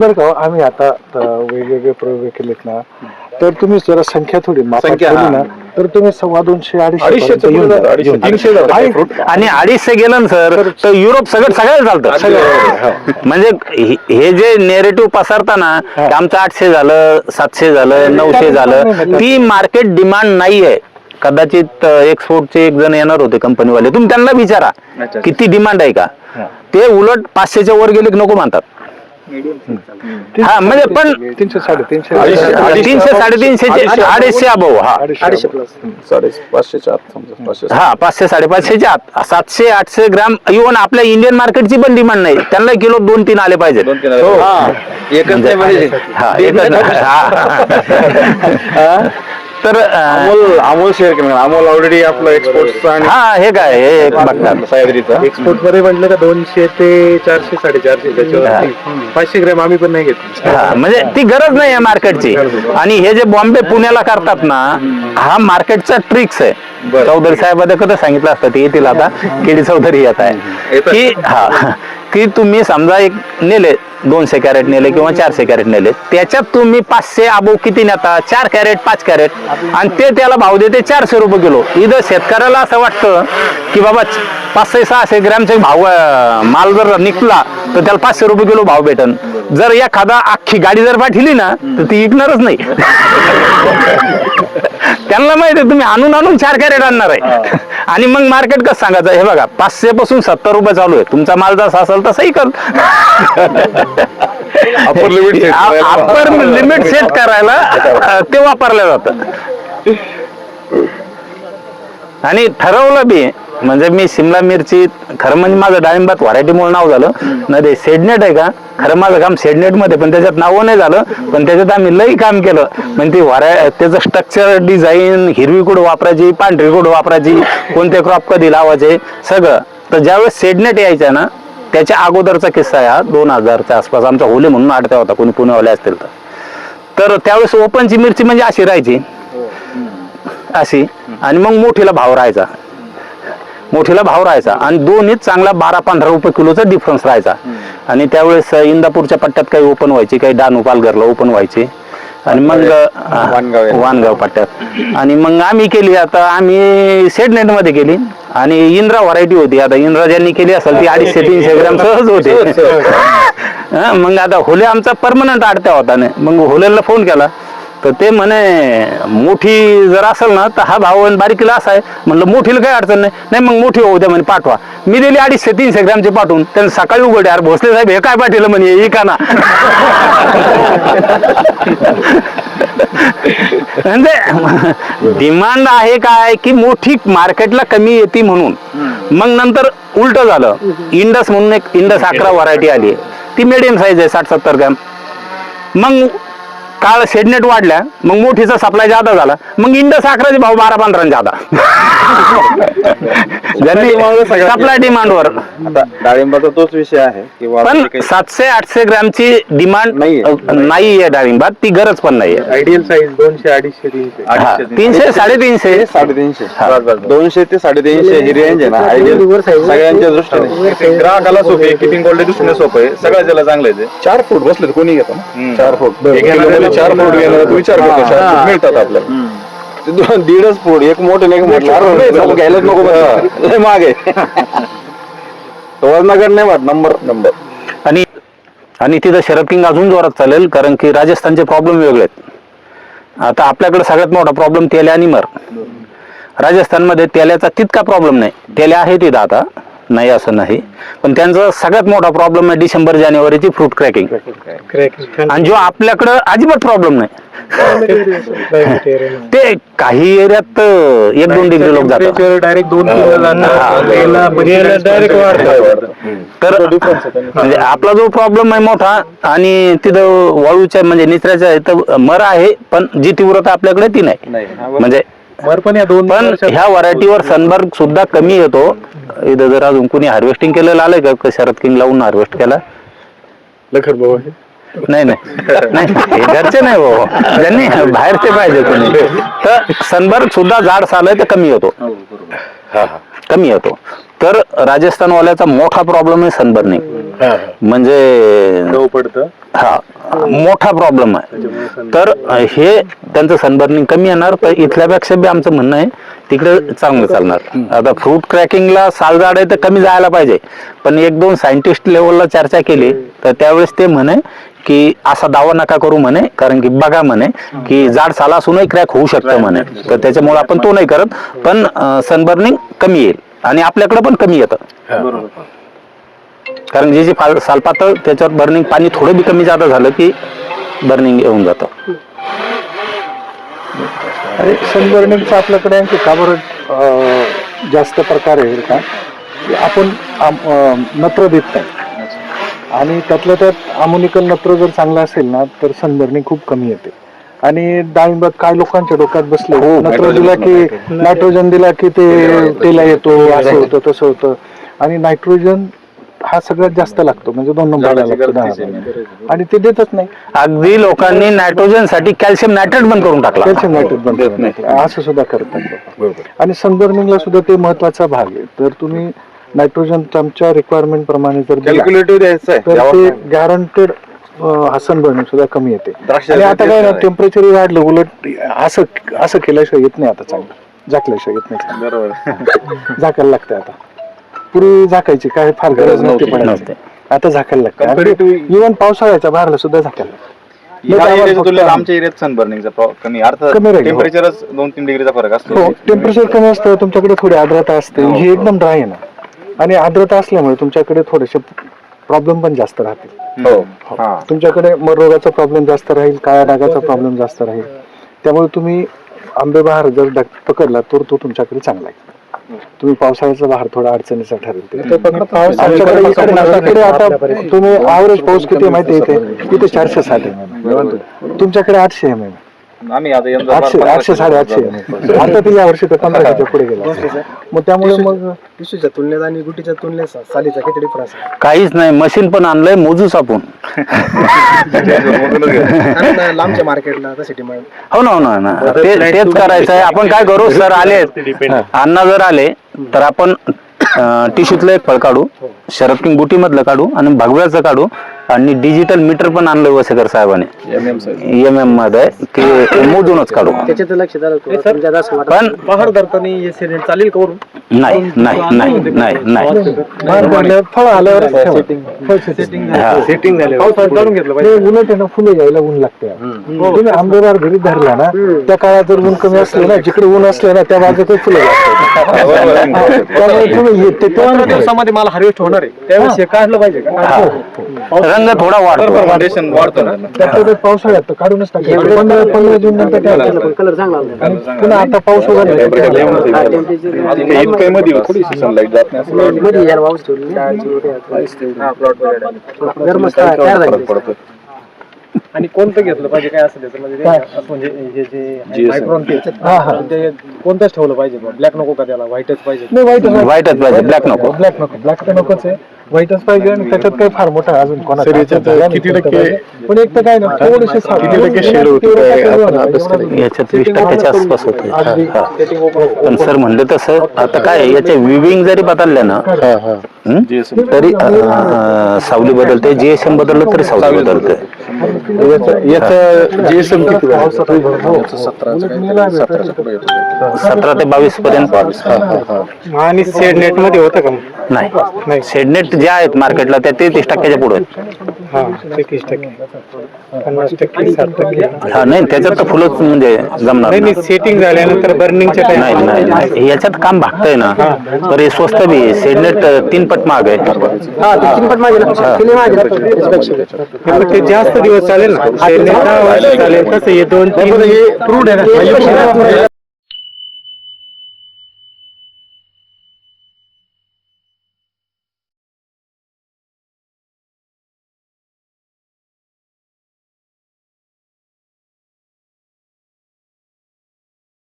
बरं का हो, आम्ही आता अ, वेगवेगळे प्रयोग केलेत ना तर तुम्ही जरा संख्या थोडी मापात संख्या, ठेवली हा. ना तर तुम्ही सव्वा दोनशे अडीचशे येऊन येऊन. तीनशे fruit. आणि अडीचशे गेलं ना सर तर युरोप सगळं सगळं चालतं. म्हणजे हे- हे जे नेरेटिव्ह पसरताना की आमचं आठशे झालं सातशे झालं नऊशे झालं ती मार्केट डिमांड नाही आहे कदाचित एक्सपोर्टचे एक जण येणार होते कंपनीवाले तुम्ही त्यांना विचारा अच्छा. किती डिमांड आहे का? ते उलट पाचशेच्या वर गेले की नको म्हणतात हा म्हणजे पण तीनशे साडेतीनशे तीनशे साडेतीनशे अडीचशे अभाव हा. अडीचशे प्लस साडे पाचशेच्या आत समजा पाचशे हा पाचशे साडेपाचशेच्या आत. सातशे आठशे ग्राम इव्हन आपल्या इंडियन मार्केटची पण डिमांड नाही. त्यांना किलो दोन तीन आले पाहिजे दोन तीन हो. एकच नाही पाहिजे. हा, एकच- हा. तर अं, अमोल अमोल शेअर केलं. अमोल ऑलरेडी आपलं एक्सपोर्टचा आणि हा हे काय हे एक बघतात. सह्याद्रीचा एक्सपोर्टमध्ये म्हटलं का दोनशे ते चारशे साडेचारशे त्याच्यावर पाचशे ग्रॅम आम्ही पण नाही घेतली हा, म्हणजे ती गरज नाही आहे मार्केटची आणि हे जे बॉम्बे पुण्याला करतात ना हा मार्केटचा ट्रिक्स आहे. बरं. चौधरी साहेबांनी कधी सांगितलं असतं ते येतील आता. केडी चौधरी येत आहे. येतात. की हा. की तुम्ही समजा एक नेले दोनशे कॅरेट नेले किंवा चारशे कॅरेट नेले त्याच्यात तुम्ही पाचशे आबो किती नेता? चार कॅरेट पाच कॅरेट. आणि ते त्याला भाव देते चारशे रुपये किलो. इथं शेतकऱ्याला असं वाटतं की बाबा पाचशे सहाशे ग्रॅमचे भाव माल जर निघला तर त्याला पाचशे रुपये किलो भाव भेटन. जर एखादा अख्खी गाडी जर पाठवली ना तर ती विकणारच नाही. त्यांना माहिती आहे तुम्ही आणून आणून चार कॅरेट आणणार आहे. आणि मग मार्केट कसं सांगायचं? हे बघा पाचशे पासून सत्तर रुपये चालू आहे. तुमचा माल जसा असेल तसंही कर. Upper limit upper limit set करायला ते वापरलं जातं. आणि ठरवलं बी म्हणजे मी शिमला मिरची खरं म्हणजे माझं डाळिंबात व्हरायटीमुळे नाव झालं. नाही ते सेडनेट आहे का? खरं माझं काम सेडनेटमध्ये पण त्याच्यात नाव नाही झालं. पण त्याच्यात आम्ही लई काम केलं. म्हणजे ती व्हराय त्याचं स्ट्रक्चर डिझाईन हिरवी कुड वापरायची पांढरी कुड वापरायची कोणते क्रॉप कधी लावायचे सगळं. तर ज्यावेळेस सेडनेट यायचा ना त्याच्या अगोदरचा किस्सा आहे हा दोन हजारच्या आसपास. आमचा होले म्हणून आडत्या होता कोणी पुण्यावाले असतील तर. तर त्यावेळेस ओपनची मिरची म्हणजे अशी राहायची अशी. आणि मग मोठीला भाव राहायचा. मोठीला भाव राहायचा. आणि दोन्हीत चांगला बारा पंधरा रुपये किलोचा डिफरन्स राहायचा. आणि त्यावेळेस इंदापूरच्या पट्ट्यात काही ओपन व्हायची काही डानू पालघरला ओपन व्हायची. आणि मग. वाणगाव पट्ट्यात. आणि मग आम्ही केली आता आम्ही सेडनेटमध्ये केली आणि इंद्रा व्हरायटी होती. आता इंद्रा ज्यांनी केली असेल ती अडीचशे तीनशे ग्रॅम सहज होते. मग आता होले आमचा परमनंट आडत्या होता ना मग होलेला फोन केला. तर ते म्हणे मोठी जर असेल ना तर हा भाव आणि बारीकीला असा आहे. म्हणलं मोठीला काही अडचण नाही. नाही मग मोठी होऊ द्या म्हणे पाठवा. मी दिली अडीचशे तीनशे ग्रॅमची पाठवून. त्यांनी सकाळी उघडे यार भोसले साहेब हे काय पाठवलं म्हणे? ही का ना. म्हणजे डिमांड आहे काय की मोठी मार्केटला कमी येते म्हणून. मग नंतर उलट झालं. इंडस म्हणून एक इंडस अकरा व्हरायटी आली ती मिडियम साईज आहे साठ सत्तर ग्रॅम. मग काळ शेडनेट वाढल्या मग मोठीचा सप्लाय जादा झाला. मग इंडस अकराचे भाव बारा पंधरा जादा. सप्लाय डिमांडवर आता डाळिंबाचा तोच विषय आहे की पण सातशे आठशे ग्रॅमची डिमांड नाहीये. नाहीये डाळिंबात ती गरज पण नाहीये. आयडियल साईज दोनशे अडीचशे तीनशे. तीनशे. साडेतीनशे. साडेतीनशे. हा. दोनशे ते साडेतीनशे ही रेंज आहे ना आयडियल सगळ्यांच्या दृष्टीने. ग्राहकाला सोपे आहे किपिंग क्वालिटी दृष्टीने सोपं आहे. सगळ्या त्याला चांगलं आहे ते. चार फूट बसले कोणी घेतो ना? चार फूट. चार फूट घेणार तू विचार करतो चार मिळतात आपल्याला. ते दोन- दीडच फूट एक मोठं आणि एक मोठं. घ्यायलाच नको. लय आहे वजनागड नाही वाट नंबर नंबर. आणि आणि तिथं शरद किंग अजून जोरात चालेल कारण की राजस्थानचे प्रॉब्लेम वेगळे आहेत. आता आपल्याकडे सगळ्यात मोठा प्रॉब्लेम तेल्या आणि मर. राजस्थानमध्ये तेल्याचा तितका प्रॉब्लेम नाही. तेल्या आहे तिथं आता. नाही असं नाही. पण त्यांचा सगळ्यात मोठा प्रॉब्लेम आहे डिसेंबर जानेवारीची फ्रूट क्रॅकिंग आणि जो आपल्याकडं अजिबात प्रॉब्लेम नाही. ते काही एरियात एक दोन डिग्री लोक जातात. डायरेक्ट दोन किलो डायरेक्ट तर म्हणजे आपला जो प्रॉब्लेम आहे मोठा आणि तिथं वाळूच्या म्हणजे निचऱ्याच्या मर आहे पण जी तीव्रता आपल्याकडे ती नाही. म्हणजे मर पण या दोन पण ह्या व्हरायटीवर सनबर्ग सुद्धा कमी येतो. इथं जर अजून कुणी हार्वेस्टिंग केलेलं आलंय का? का शरद किंग लावून हार्वेस्ट केला? लखड भाऊ नाही नाही. नाही हे घरचे नाही हो ज्यांनी बाहेरचे पाहिजे कोणी. तर सनबर्ग सुद्धा झाड साल तर कमी होतो. कमी होतो तर राजस्थानवाल्याचा मोठा प्रॉब्लेम आहे सनबर्निंग म्हणजे दव पडतं? हा. मोठा प्रॉब्लेम आहे. तर हे त्यांचं सनबर्निंग कमी येणार पण इथल्यापेक्षा बी आमचं म्हणणं आहे तिकडे चांगलं चालणार. आता फ्रूट क्रॅकिंगला सालजाड आहे तर कमी जायला पाहिजे. पण एक दोन सायंटिस्ट लेवलला चर्चा केली तर त्यावेळेस ते म्हणे की असा दावा नका करू म्हणे कारण की बघा म्हणे की जाड साला असूनही क्रॅक होऊ शकतं म्हणे. तर त्याच्यामुळे आपण तो नाही करत पण सनबर्निंग कमी येईल. आणि आपल्याकडे पण कमी येतं. कारण जे जे फाल सालपातळ त्याच्यावर बर्निंग पाणी थोडं बी कमी जादा झालं की बर्निंग येऊन जातं. अरे सनबर्निंगचं आपल्याकडे आणखी का बरं अं, जास्त प्रकार आहे का? की आपण आम- अं, नत्र देत नाही. आणि त्यातल्या त्यात अमोनिकल नत्र जर चांगलं असेल ना तर सनबर्निंग खूप कमी येते. आणि डाळिंबात काय लोकांच्या डोक्यात बसले नत्र दिला की नायट्रोजन दिला की ते तेला येतो असं होतं तसं होतं. आणि नायट्रोजन हा सगळ्यात जास्त लागतो. म्हणजे दोन नंबरला लागतो दहा आणि ते देतच नाही. अगदी लोकांनी नायट्रोजनसाठी कॅल्शियम नायट्रेट बंद करून टाकला. कॅल्शियम नायट्रेट बंद करण्यात येतं. असं सुद्धा करतात. लोक. आणि सनबर्निंगला सुद्धा ते महत्त्वाचा भाग आहे. तर तुम्ही नायट्रोजन तुमच्या रिक्वायरमेंट प्रमाणे जर दिला, कॅल्क्युलेटिव्ह द्यायचं आहे. तर ते नाही. गॅरंटेड हा सनबर्निंग सुद्धा कमी येते. द्राक्षाचं आणि आता काय ना. टेम्परेचर वाढलं उलट असं असं केल्याशिवाय येत नाही आता चांगलं. झाकल्याशिवाय येत नाही. बरोबर. झाकायला लागते आता. पूर्वी झाकायची काय फार गरज नव्हती. पडायची. आता झाकायला Comparatively- लागते इव्हन पावसाळ्याच्या बाहेरला सुद्धा झाकायला लागतं. या आम्हाला एरियाच्या फक्त- तुलनेत आमच्या एरियात सनबर्निंगचा कमी. अर्थात कमी राहील, हो. टेम्परेचरच दोन तीन डिग्रीचा फरक असतो. हो टेम्परेचर कमी असतं तुमच्याकडे थोडी आर्द्रता असते ही एकदम ड्राय आहे ना. आणि आर्द्रता असल्यामुळे तुमच्याकडे थोडेसे प्रॉब्लेम पण जास्त राहतील. हो. हा. तुमच्याकडे मर रोगाचा प्रॉब्लेम जास्त राहील काळ्या डागाचा प्रॉब्लेम जास्त राहील. त्यामुळे तुम्ही आंबे बहार जर डाग पकडला तर तो तुमच्याकडे चांगला आहे. तुम्ही पावसाळ्याचा बहार थोडा अडचणीचा ठरेल ते. आमच्याकडे आता तुम्ही ॲव्हरेज पाऊस किती माहिती आहे इथे इथे चारशे साठ आहे. तुमच्याकडे आठशे एम एम यंदा आठशे बारा- आठशे साडेआठशे आता ते या वर्षी तर पंधराशेच्या पुढे गेला. मग त्यामुळे मग पिशूच्या तुलनेत आणि गुटीच्या तुलनेत सा- सालीचा किती डिफरन्स काहीच नाही. मशीन पण आणलंय मोजूच आपण. कारण लांबच्या मार्केटला तशी डिमांड हो ना हो ना, हो ना. ते तेच करायचं आहे. आपण काय करू? सर आले अण्णा जर आले तर आपण टिश्यूतलं एक फळ काढू शरद किंग बुटी मधलं काढू आणि भगव्याचं काढू आणि डिजिटल मीटर पण आणलंय वसेकर साहेबांनी. एम एममध्ये की मोजूनच काढू. त्याच्यात लक्ष पण पहाड धरताना हे सिलेंड चालेल का वरून? नाही नाही नाही नाही नाही. बाहेर पडल्यावर फळ आल्यावर हा. सेटिंग झाले पावसाळ्यात काढून घेतलं ते उलट आहे ना फुलं यायला ऊन लागते. तुम्ही आंबेबार घरी धरला ना त्या काळात जर ऊन कमी असले ना जिकडे ऊन असले ना त्या बाजूला फुलं लागतात. त्यामुळे तुम्ही हे- ते तेव्हा दोन दिवसामध्ये मला हार्वेस्ट होणार आहे. त्यावेळेस हे काढलं पाहिजे का? हा. रंग थोडा वाढतो. Fermentation वाढतो ना. पावसाळ्यात तर काढूनच टाकायचं. पंधरा पंधरा जून नंतर कलर चांगला आला. आणि पुन्हा आता पाऊस वगैरे. हा, temperature- ते इतकं मध्ये थोडीशी सनलाईट जात नाही असं. मध्ये यार पाऊस ठेवली. हा, वगैरे. तयार झाली. फरक पडतो आणि कोणतं घेतलं पाहिजे? काय असेल असं म्हणजे हे जे मायक्रॉन ते ते कोणतंच ठेवलं पाहिजे ब्लॅक नको का त्याला? व्हाईटच पाहिजे. नाही वाईटच व्हाईटच पाहिजे ब्लॅक नको. ब्लॅक नको. ब्लॅक तर नकोच आहे. व्हाईटच पाहिजे आणि त्याच्यात काही फार मोठा अजून कोणाचा किती टक्के पण एक तर काय ना थोडेसे किती टक्के शेड याच्यात वीस टक्क्याच्या आसपास होते पण सर म्हणले तसं आता काय याचे विविंग जरी बदलले ना हं? तरी अं, सावली बदलते जीएसएम बदललं तरी सावली बदलते. सतरा ते बावीस पर्यंत. आणि सेड नेटमध्ये होतं का नाही. शेडनेट जे आहेत मार्केटला त्या तेहतीस टक्क्याच्या पुढे हा तेहतीस टक्के. पन्नास टक्के साठ टक्के. हा नाही त्याच्यात तर फुलंच म्हणजे जमणार नाही. सेटिंग झाल्यानंतर बर्निंगच्या नाही नाही नाही. याच्यात काम भागतंय ना. तर हे स्वस्त बी आहे. शेडनेट अं, तीन पट महाग आहे. हा ते चिंपट मागे ना. केली मागे. ना. त्याच्यापेक्षा. ते जास्त दिवस चालेल ना. चालेल. तसं हे दोन तीन